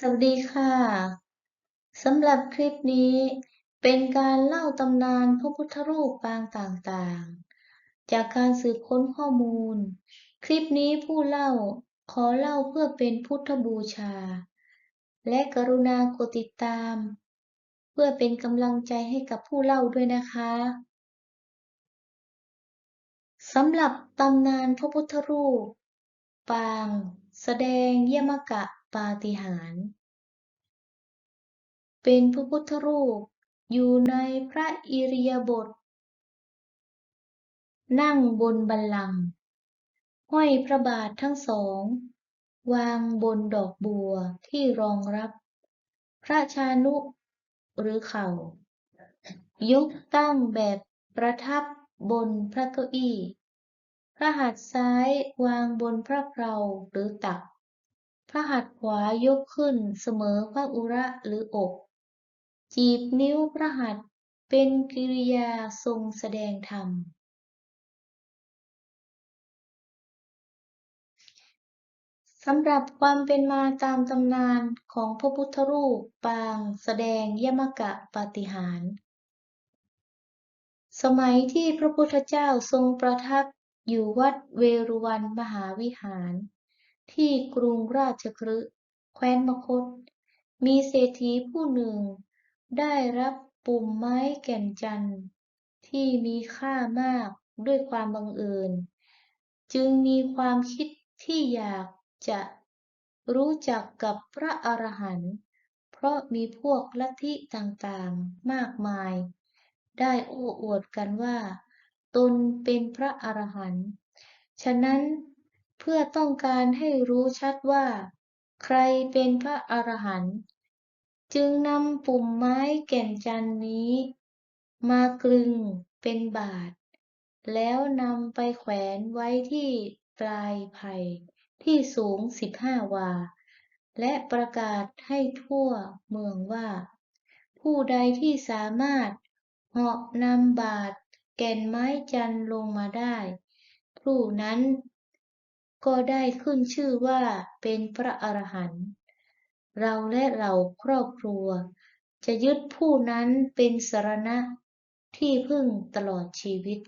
สวัสดีค่ะสำหรับคลิปนี้เป็นการเล่าตำนานพระพุทธรูปปางต่างๆ จากการสืบค้นข้อมูล คลิปนี้ผู้เล่าขอเล่าเพื่อเป็นพุทธบูชา และกรุณากดติดตาม เพื่อเป็นกำลังใจให้กับผู้เล่าด้วยนะคะสำหรับตำนานพระพุทธรูป ปาง แสดงเยมกะ ปาฏิหาริย์ เป็นพระพุทธรูปอยู่ในพระอิริยาบถ นั่งบนบัลลังก์ห้อยพระบาททั้งสอง วางบนดอกบัวที่รองรับ พระชานุหรือเข่า ยกตั้งแบบประทับบนพระเก้าอี้ พระหัตถ์ซ้ายวางบนพระเพลาหรือตัก พระหัตถ์ขวายกขึ้นเสมอพระอุระหรืออก จีบนิ้วพระหัตถ์เป็นกิริยาทรงแสดงธรรม สำหรับความเป็นมาตามตำนานของพระพุทธรูปปางแสดงยมกะปาฏิหาร สมัยที่พระพุทธเจ้าทรงประทับอยู่วัดเวรุวันมหาวิหาร ที่กรุงราชคฤห์แคว้นมคธมีเศรษฐีผู้หนึ่ง ได้รับปุ่มไม้แก่นจันทร์ที่มีค่ามากด้วยความบังเอิญ จึงมีความคิดที่อยากจะรู้จักกับพระอรหันต์เพราะมีพวกลัทธิต่างๆมากมาย ได้โอ้อวดกันว่า ตนเป็นพระอรหันต์ฉะนั้น เพื่อต้องการให้รู้ชัดว่า ใครเป็นพระอรหันต์จึงนำปุ่มไม้แก่นจันนี้ มากลึงเป็นบาท แล้วนำไปแขวนไว้ที่ปลายไผ่ที่สูงสิบห้าวา และประกาศให้ทั่วเมืองว่า ผู้ใดที่สามารถเหาะนำบาทแก่นไม้จันลงมาได้ ผู้นั้น ก็ได้ขึ้นชื่อว่าเป็นพระอรหันต์เราและเราครอบครัว จะยึดผู้นั้นเป็นสรณะที่พึ่งตลอดชีวิต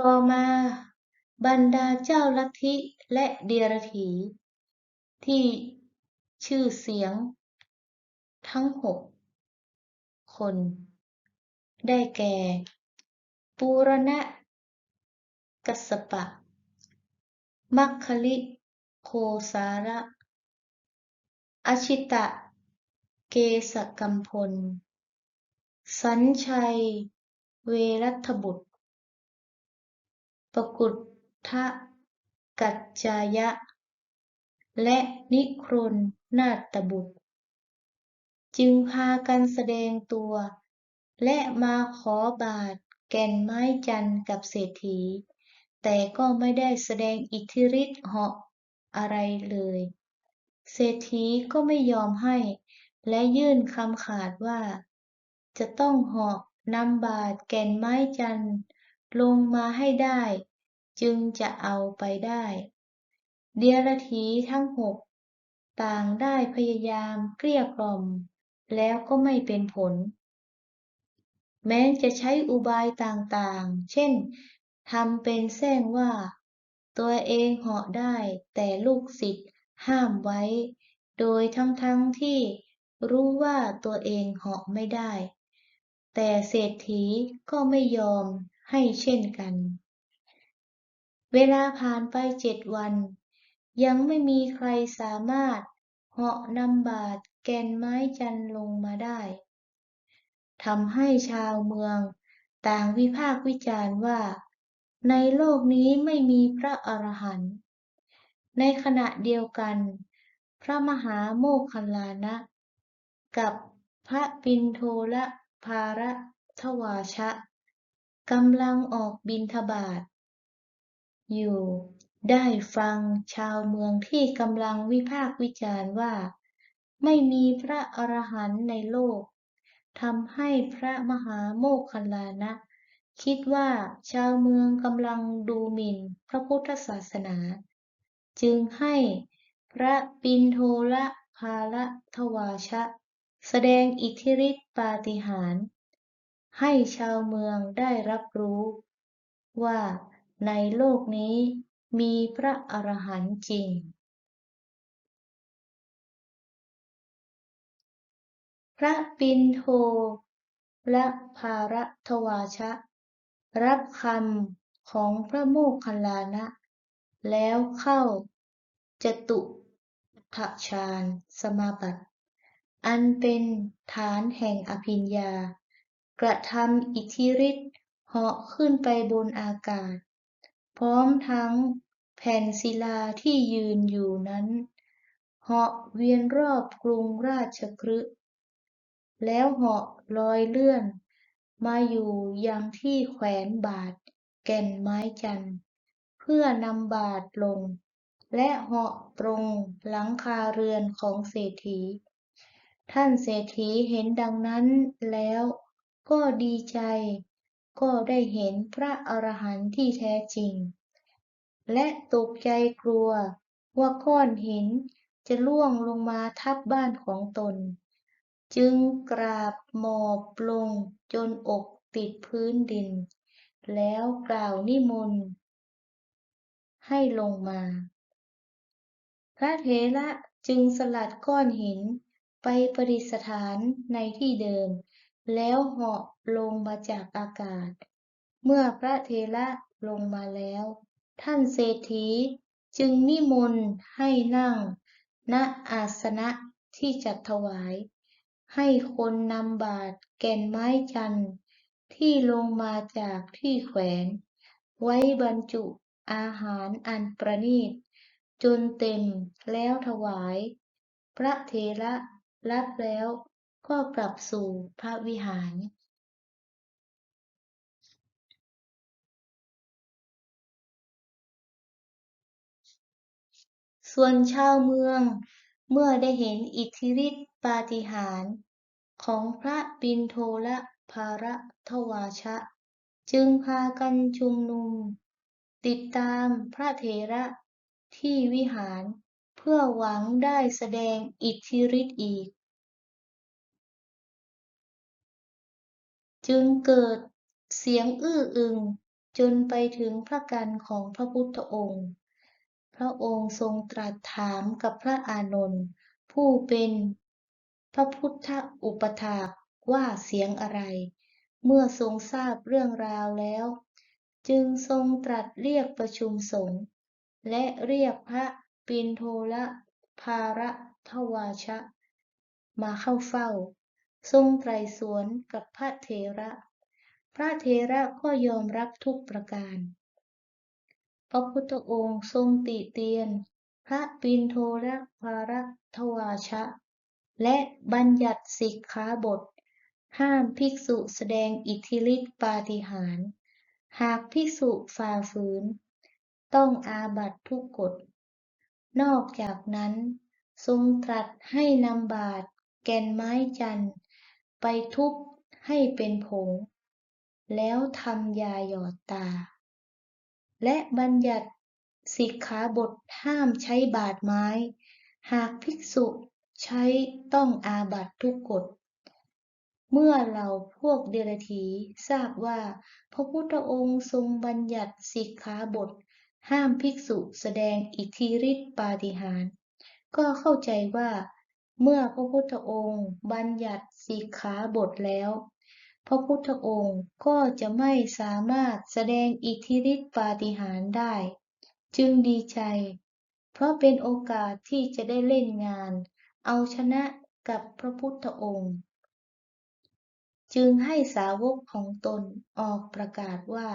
ต่อมาบรรดาเจ้าลัทธิและเดียรถีที่ชื่อเสียง ทั้งหก คน ได้แก่ ปูรณะ กัสปะ มัคคลิโคสาระ อชิตะ เกสกัมพล สัญชัย เวรัตบุตร ปกุฏทะกัจจายะ และนิครนนาฏบุตร จึงพากันแสดงตัว และมาขอบาทแก่นไม้จันทร์กับเศรษฐี แต่ก็ไม่ได้แสดงอิทธิฤทธิ์เหาะอะไรเลย เศรษฐีก็ไม่ยอมให้ และยื่นคำขาดว่า จะต้องเหาะนำบาทแก่นไม้จันทร์ลงมาให้ได้ จึงจะเอาไปได้ เดียรถีทั้งหกต่างได้พยายามเกลี้ยกล่อม แล้วก็ไม่เป็นผล แม้จะใช้อุบายต่างๆ เช่นทำเป็นแซงว่า ตัวเองเหาะได้แต่ลูกศิษย์ห้ามไว้ โดยทั้งๆที่รู้ว่าตัวเองเหาะไม่ได้ แต่เศรษฐีก็ไม่ยอมให้เช่นกัน เวลาผ่านไปเจ็ดวัน ยังไม่มีใครสามารถ เหาะนำบาทแกนไม้จันลงมาได้ทำให้ชาวเมืองต่างวิพากษ์วิจารณ์ว่า ในโลกนี้ไม่มีพระอรหันต์ในขณะเดียวกัน พระมหาโมคคัลลานะ กับพระปิณโทรภารทวาชะกำลังออกบิณฑบาตอยู่ ได้ฟังชาวเมืองที่กำลังวิพากษ์วิจารณ์ว่า ไม่มีพระอรหันต์ในโลกทำให้พระมหาโมคคัลลานะ คิดว่าชาวเมืองกำลังดูหมิ่นพระพุทธศาสนา จึงให้พระปิณโทรภาละทวาชะ แสดงอิทธิฤทธิปาฏิหาริย์ให้ชาวเมืองได้รับรู้ ว่าในโลกนี้ มีพระอรหันต์จริง พระปิณโทรภาลทวาชะ รับคำของพระโมคคัลลานะ แล้วเข้าจตุถฌานสมาบัติ อันเป็นฐานแห่งอภิญญา กระทำอิทธิฤทธิ์เหาะขึ้นไปบนอากาศ พร้อมทั้งแผ่นศิลาที่ยืนอยู่นั้น เหาะเวียนรอบกรุงราชคฤห์แล้วเหาะลอยเลื่อน มาอยู่ยังที่แขวนบาทแก่นไม้จันทร์เพื่อนำบาทลง และเหาะตรงหลังคาเรือนของเศรษฐี ท่านเศรษฐีเห็นดังนั้นแล้วก็ดีใจ ก็ได้เห็นพระอรหันต์ที่แท้จริง และตกใจกลัวว่าก้อนหินจะร่วงลงมาทับบ้านของตน จึงกราบหมอบลงจนอกติดพื้นดิน แล้วกล่าวนิมนต์ให้ลงมา พระเถระจึงสลัดก้อนหินไปประดิษฐานในที่เดิม แล้วเหาะลงมาจากอากาศ เมื่อพระเถระลงมาแล้ว ท่านเศรษฐีจึงนิมนต์ให้นั่ง ณอาสนะที่จัดถวาย ให้คนนำบาตรแก่นไม้จันทร์ที่ลงมาจากที่แขวน ไว้บรรจุอาหารอันประณีต จนเต็มแล้วถวาย พระเถระรับแล้ว ก็กลับสู่พระวิหาร ส่วนชาวเมืองเมื่อได้เห็นอิทธิฤทธิปาฏิหาริย์ของพระปิณโทรภาลทวาชะ จึงพากันชุมนุม ติดตามพระเถระที่วิหารเพื่อหวังได้แสดงอิทธิฤทธิ์อีก จึงเกิดเสียงอื้ออึง จนไปถึงพระกันของพระพุทธองค์ พระองค์ทรงตรัสถามกับพระอานนท์ผู้เป็นพระพุทธอุปถากว่าเสียงอะไร เมื่อทรงทราบเรื่องราวแล้ว จึงทรงตรัสเรียกประชุมสงฆ์และเรียกพระปิณโทรภาลทวาชะ มาเข้าเฝ้า ทรงไตรสวนกับพระเถระ พระเถระก็ยอมรับทุกประการ พระพุทธองค์ทรงติเตียน พระปิณโทรภาลทวาชะ และบัญญัติสิกขาบท ห้ามภิกษุแสดงอิทธิฤทธิปาฏิหาริย์ หากภิกษุฝ่าฝืน ต้องอาบัตทุกกฎ นอกจากนั้น ทรงตรัสให้นำบาตรแก่นไม้จันทร์ ไปทุบให้เป็นผง แล้วทำยาหยอดตา และบัญญัติสิกขาบทห้ามใช้บาตรไม้ หากภิกษุใช้ต้องอาบัตทุกกฎ เมื่อเหล่าพวกเดรัจฉีทราบว่าพระพุทธองค์ทรงบัญญัติสิกขาบท ห้ามภิกษุแสดงอิทธิฤทธิปาฏิหาริย์ก็เข้าใจว่า เมื่อพระพุทธองค์บัญญัติสิกขาบทแล้ว พระพุทธองค์ก็จะไม่สามารถแสดงอิทธิฤทธิปาฏิหาริย์ได้ จึงดีใจ เพราะเป็นโอกาสที่จะได้เล่นงาน เอาชนะกับพระพุทธองค์ จึงให้สาวกของตนออกประกาศว่า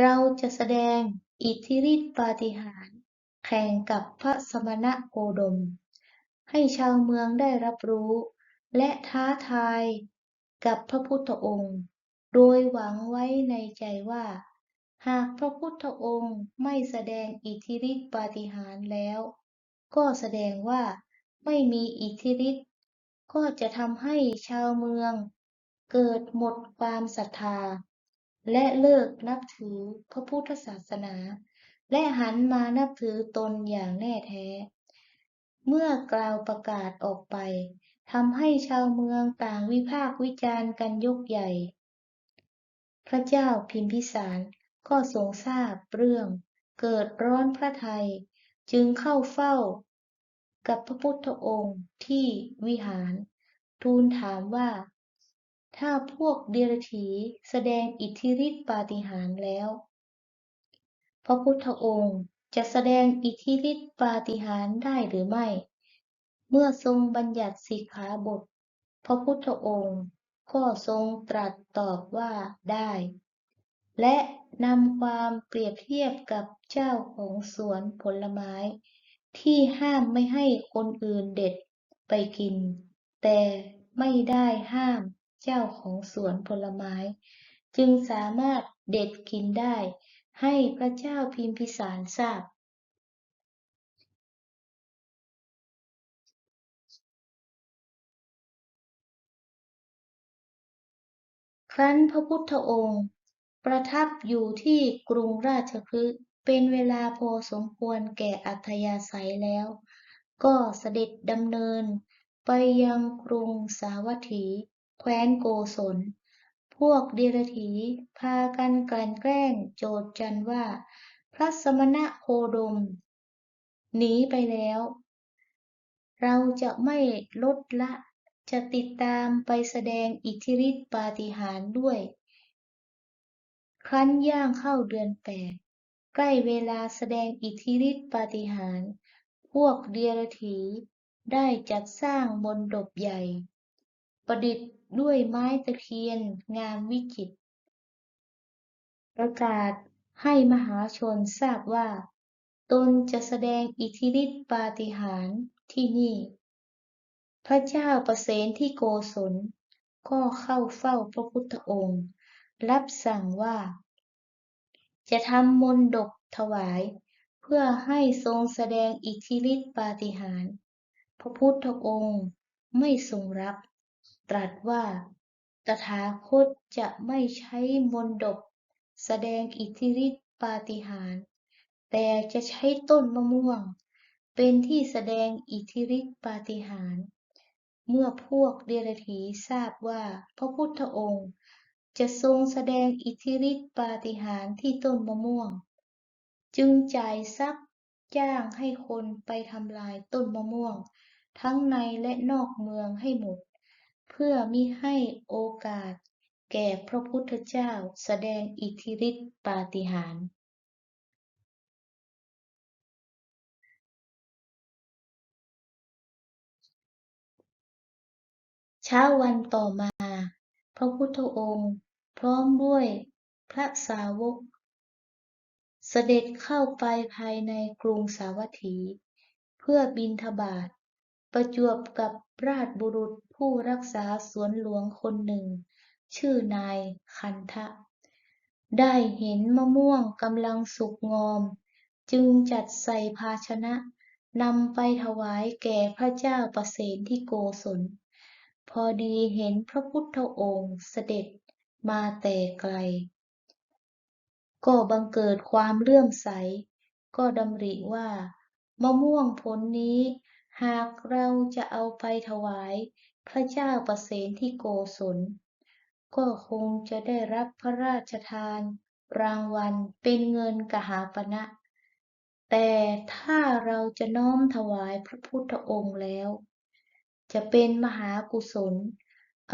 เราจะแสดงอิทธิฤทธิปาฏิหาริย์แข่งกับพระสมณะโคดม ให้ชาวเมืองได้รับรู้ และท้าทายกับพระพุทธองค์ โดยหวังไว้ในใจว่า หากพระพุทธองค์ไม่แสดงอิทธิฤทธิปาฏิหาริย์แล้ว ก็แสดงว่าไม่มีอิทธิฤทธิ์ก็จะทำให้ชาวเมือง เกิดหมดความศรัทธา และเลิกนับถือพระพุทธศาสนา และหันมานับถือตนอย่างแน่แท้ เมื่อกล่าวประกาศออกไปทำให้ชาวเมืองต่างวิพากษ์วิจารณ์กันยกใหญ่ พระเจ้าพิมพิสารก็ทรงทราบเรื่องเกิดร้อนพระทัยจึงเข้าเฝ้า กับพระพุทธองค์ที่วิหาร ทูลถามว่า ถ้าพวกเดรัจฉีแสดงอิทธิฤทธิปาฏิหาริย์แล้ว พระพุทธองค์ จะแสดงอิทธิฤทธิปาฏิหาริย์ได้หรือไม่ เมื่อทรงบัญญัติสิกขาบท พระพุทธองค์ก็ทรงตรัสตอบว่าได้ และนำความเปรียบเทียบกับเจ้าของสวนผลไม้ ที่ห้ามไม่ให้คนอื่นเด็ดไปกิน แต่ไม่ได้ห้ามเจ้าของสวนผลไม้ จึงสามารถเด็ดกินได้ ให้พระเจ้าพิมพิสารทราบครั้นพระพุทธองค์ ประทับอยู่ที่กรุงราชคฤห์เป็นเวลาพอสมควรแก่อัธยาศัยแล้ว ก็เสด็จดำเนิน ไปยังกรุงสาวัตถี แคว้นโกศล พวกเดรัจฉีพากันกลั่นแกล้งโจษจันว่า พระสมณะโคดม หนีไปแล้ว เราจะไม่ลดละ จะติดตามไปแสดงอิทธิฤทธิปาฏิหาริย์ด้วย ครั้นย่างเข้าเดือนแปดใกล้เวลาแสดงอิทธิฤทธิปาฏิหาริย์พวกเดรธีได้จัดสร้างมณฑปใหญ่ ประดิษฐ์ ด้วยไม้ตะเคียนงามวิจิตรประกาศให้มหาชนทราบว่า ตนจะแสดงอิทธิฤทธิปาฏิหาริย์ที่นี่ พระเจ้าประเสนที่โกศล ก็เข้าเฝ้าพระพุทธองค์ รับสั่งว่า จะทำมณฑปถวาย เพื่อให้ทรงแสดงอิทธิฤทธิปาฏิหาริย์พระพุทธองค์ไม่ทรงรับ ตรัสว่า ตถาคตจะไม่ใช้มณฑปแสดงอิทธิฤทธิปาฏิหาริย์แต่จะใช้ต้นมะม่วง เป็นที่แสดงอิทธิฤทธิปาฏิหาริย์เมื่อพวกเดรัจฉีทราบว่าพระพุทธองค์จะทรงแสดงอิทธิฤทธิปาฏิหาริย์ที่ต้นมะม่วง จึงจ่ายทรัพย์จ้างให้คนไปทำลายต้นมะม่วง ทั้งในและนอกเมืองให้หมด เพื่อมิให้โอกาส แก่พระพุทธเจ้าแสดงอิทธิฤทธิปาฏิหาริย์เช้าวันต่อมา พระพุทธองค์ พร้อมด้วยพระสาวก เสด็จเข้าไปภายในกรุงสาวัตถี เพื่อบิณฑบาต ประจวบกับราชบุรุษผู้รักษาสวนหลวงคนหนึ่ง ชื่อนายคันทะ ได้เห็นมะม่วงกำลังสุกงอม จึงจัดใส่ภาชนะนำไปถวายแก่พระเจ้าประเสนที่โกศล พอดีเห็นพระพุทธองค์เสด็จมาแต่ไกล ก็บังเกิดความเลื่อมใส ก็ดำริว่ามะม่วงผลนี้ หากเราจะเอาไปถวายพระเจ้าประเสนที่โกศล ก็คงจะได้รับพระราชทาน รางวัลเป็นเงินกหาปณะแต่ถ้าเราจะน้อมถวายพระพุทธองค์แล้ว จะเป็นมหากุศล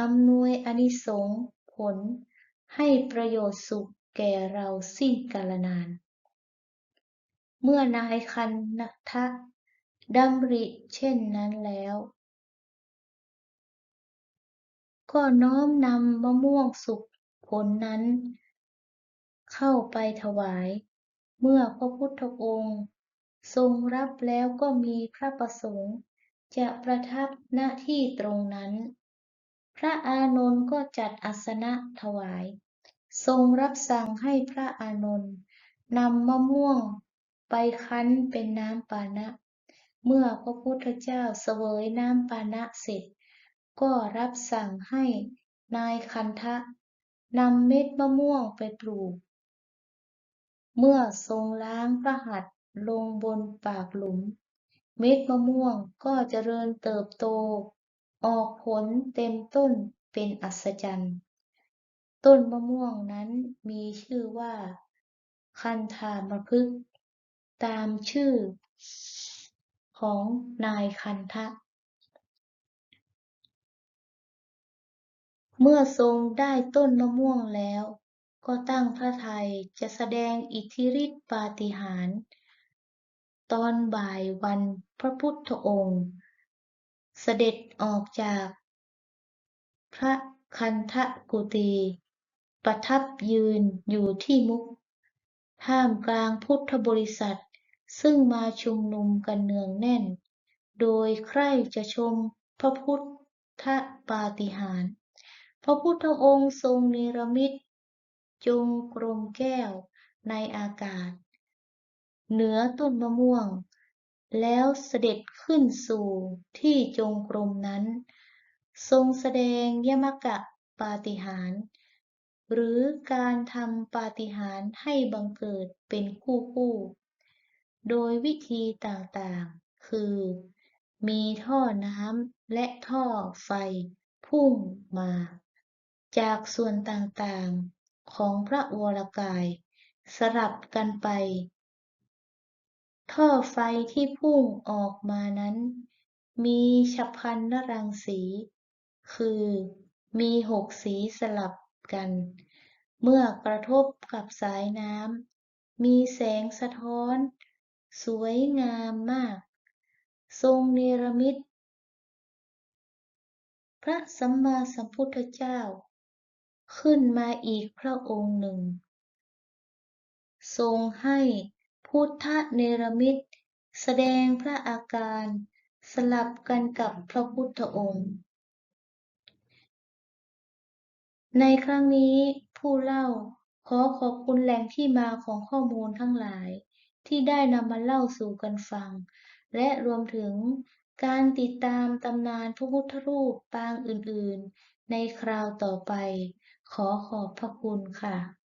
อำนวยอนิสงผล ให้ประโยชน์สุขแก่เราสิ้นกาลนาน เมื่อนายคันทะ ดำริเช่นนั้นแล้ว ก็น้อมนำมะม่วงสุกผลนั้น เข้าไปถวาย เมื่อพระพุทธองค์ ทรงรับแล้วก็มีพระประสงค์ จะประทับณที่ตรงนั้น พระอานนท์ก็จัดอาสนะถวาย ทรงรับสั่งให้พระอานนท์นำมะม่วงไปคั้นเป็นน้ำปานะ เมื่อพระพุทธเจ้าเสวยน้ำปานะเสร็จ ก็รับสั่งให้นายคันทะนำเม็ดมะม่วงไปปลูก เมื่อทรงล้างพระหัตถ์ลงบนปากหลุม เม็ดมะม่วงก็เจริญเติบโต ออกผลเต็มต้นเป็นอัศจรรย์ ต้นมะม่วงนั้นมีชื่อว่า คันธามะพฤกตามชื่อ ของนายคันธะเมื่อทรงได้ต้นมะม่วงแล้ว ก็ตั้งพระทัยจะแสดงอิทธิฤทธิปาฏิหาริย์ตอนบ่ายวันพระพุทธองค์ เสด็จออกจาก พระคันธกุฏีประทับยืนอยู่ที่มุขท่ามกลางพุทธบริษัท ซึ่งมาชุมนุมกันเนืองแน่น โดยใคร่จะชมพระพุทธปาฏิหาริย์ พระพุทธองค์ทรงเนรมิตจงกรมแก้วในอากาศ เหนือต้นมะม่วง แล้วเสด็จขึ้นสู่ที่จงกรมนั้น ทรงแสดงยมกะปาฏิหาริย์หรือการทำปาฏิหาริย์ให้บังเกิดเป็นคู่ๆ โดยวิธีต่างๆ คือ มีท่อน้ำและท่อไฟพุ่งมา จากส่วนต่างๆ ของพระวรกาย สลับกันไป ท่อไฟที่พุ่งออกมานั้น มีฉัพพรรณรังสี คือมีหกสีสลับกัน เมื่อกระทบกับสายน้ำมีแสงสะท้อน สวยงามมาก ทรงเนรมิต พระสัมมาสัมพุทธเจ้า ขึ้นมาอีกพระองค์หนึ่ง ทรงให้พุทธเนรมิต แสดงพระอาการสลับกันกับพระพุทธองค์ ในครั้งนี้ผู้เล่าขอขอบคุณแหล่งที่มาของข้อมูลทั้งหลาย ที่ได้นำมาเล่าสู่กันฟัง และรวมถึงการติดตามตำนานพระพุทธรูปปางอื่นๆ ในคราวต่อไป ขอขอบพระคุณค่ะ